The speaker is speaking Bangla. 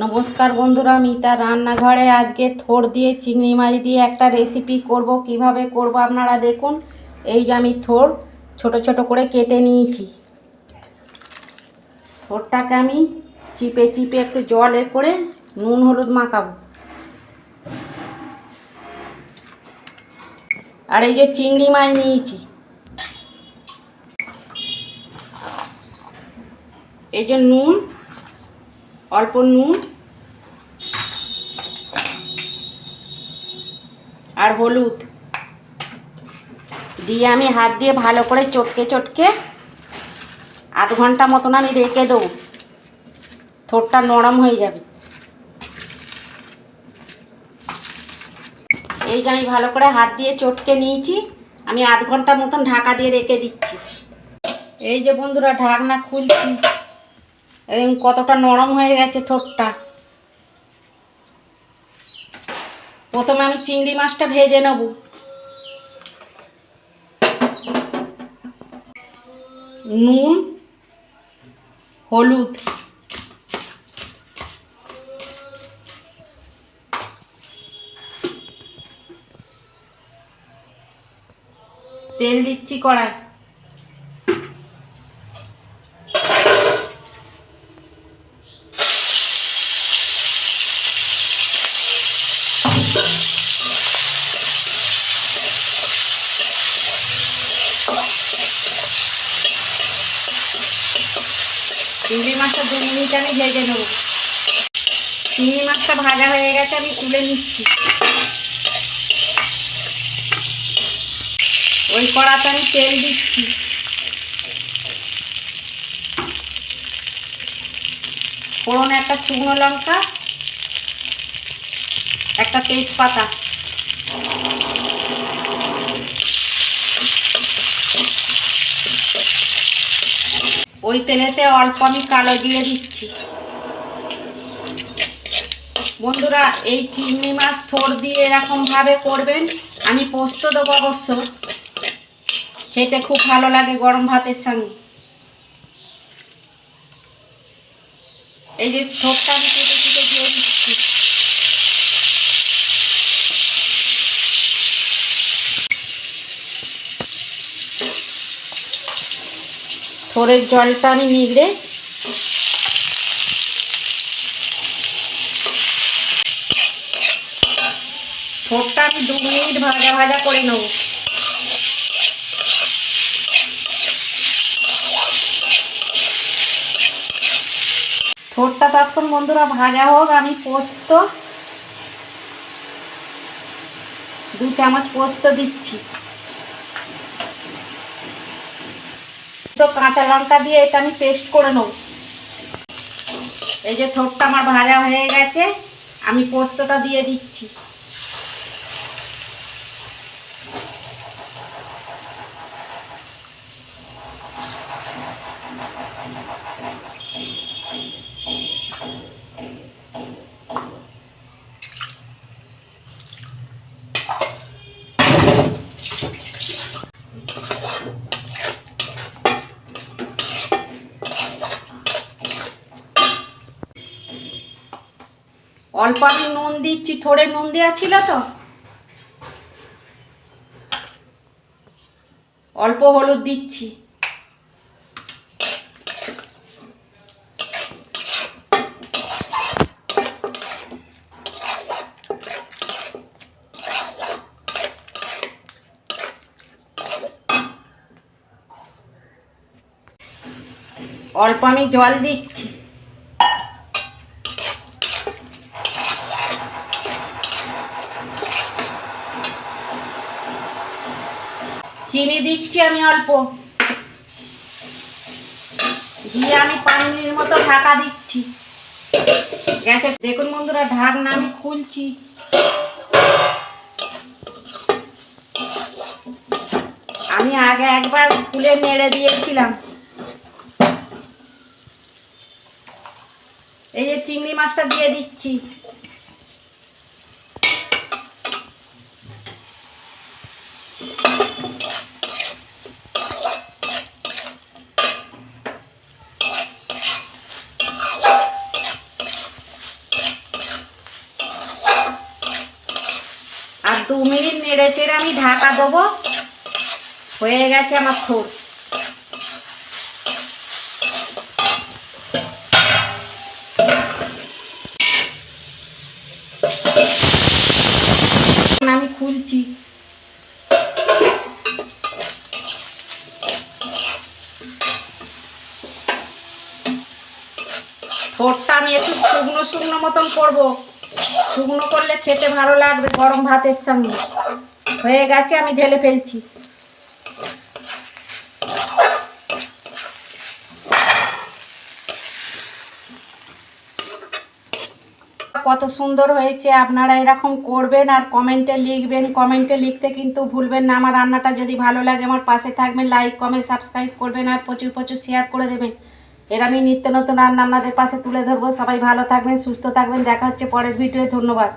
নমস্কার বন্ধুরা, মিতা রান্নাঘরে আজকে থোড় দিয়ে চিংড়ি মাছ দিয়ে একটা রেসিপি করব। কীভাবে করব আপনারা দেখুন। এই যে আমি থোড় ছোট ছোট করে কেটে নিয়েছি। থোড়টাকে আমি চিপে চিপে একটু জলে করে নুন হলুদ মাখাবো। আর এই যে চিংড়ি মাছ নিয়েছি। এই যে নুন অল্প নুন আর হলুদ। দিয়ে আমি হাত দিয়ে ভালো করে চটকে চটকে আধ ঘণ্টা মতন আমি রেখে দেবো। থোরটা নরম হয়ে যাবে। এই যে আমি ভালো করে হাত দিয়ে চটকে নিয়েছি, আমি আধ ঘণ্টা মতন ঢাকা দিয়ে রেখে দিচ্ছি। এই যে বন্ধুরা, ঢাকনা খুলছি। এরকম কতটা নরম হয়ে গেছে থোরটা প্রথমে আমি চিংড়ি মাছটা ভেজে নেব। নুন, হলুদ। তেল দিচ্ছি কড়াই চিংড়ি মাছটা দু মিনিট আমি ভেজে নেব। চিংড়ি মাছটা ভাজা হয়ে গেছে, আমি তুলে নিচ্ছি। ওই কড়াতে আমি তেল দিচ্ছি। ফোড়ন একটা শুকনো লঙ্কা, একটা তেজপাতা। ওই তেলেতে অল্প আমি কালো দিয়ে দিচ্ছি। বন্ধুরা, এই চিংড়ি মাছ থোর দিয়ে এরকমভাবে করবেন, আমি পোস্ত দেবো অবশ্য। খেতে খুব ভালো লাগে গরম ভাতের সঙ্গে। এই যে থোরটা আমি কেটে কেটে দিয়ে দিচ্ছি। থোরের জলটা আমি নিগড়ে থোরটা আমি দু মিনিট ভাজা ভাজা করে নেব। থোরটা তখন বন্ধুরা ভাজা হোক, আমি পোস্ত দু চামচ পোস্ত দিচ্ছি। দুটো কাঁচা লঙ্কা দিয়ে এটা আমি পেস্ট করে নেব। এই যে থোরটা আমার ভাজা হয়ে গেছে, আমি পোস্তটা দিয়ে দিচ্ছি। অল্প আমি নুন দিচ্ছি, থোড়ে নুন দেওয়া ছিল তো। অল্প হলুদ দিচ্ছি। অল্প আমি জল দিচ্ছি। চিনি দিচ্ছি আমি অল্প। দিয়ে আমি পানির মতো ঢাকা দিচ্ছি। গ্যাসে দেখুন বন্ধুরা, ঢাকনা আমি খুলছি। আমি আগে একবার খুলে নেড়ে দিয়েছিলাম। এই যে চিংড়ি মাছটা দিয়ে দিচ্ছি। দু মিনিট নেড়ে চেড়ে আমি ঢাকা দেবো। হয়ে গেছে আমার থোর আমি খুলছি। থোরটা আমি একটু শুকনো শুকনো মতন করব। শুকনো করলে খেতে ভালো লাগবে, গরম ভাতের সঙ্গে। হয়ে গেছে, আমি ঢেলে ফেলছি। কত সুন্দর হয়েছে, আপনারা এরকম করবেন আর কমেন্টে লিখবেন। কমেন্টে লিখতে কিন্তু ভুলবেন না। আমার রান্নাটা যদি ভালো লাগে, আমার পাশে থাকবেন লাইক কমেন্ট সাবস্ক্রাইব করবেন আর প্রচুর প্রচুর শেয়ার করে দেবেন। এর আমি নিত্য নতুন রান্না আপনাদের পাশে তুলে ধরবো। সবাই ভালো থাকবেন, সুস্থ থাকবেন। দেখা হচ্ছে পরের ভিডিওয়ে। ধন্যবাদ।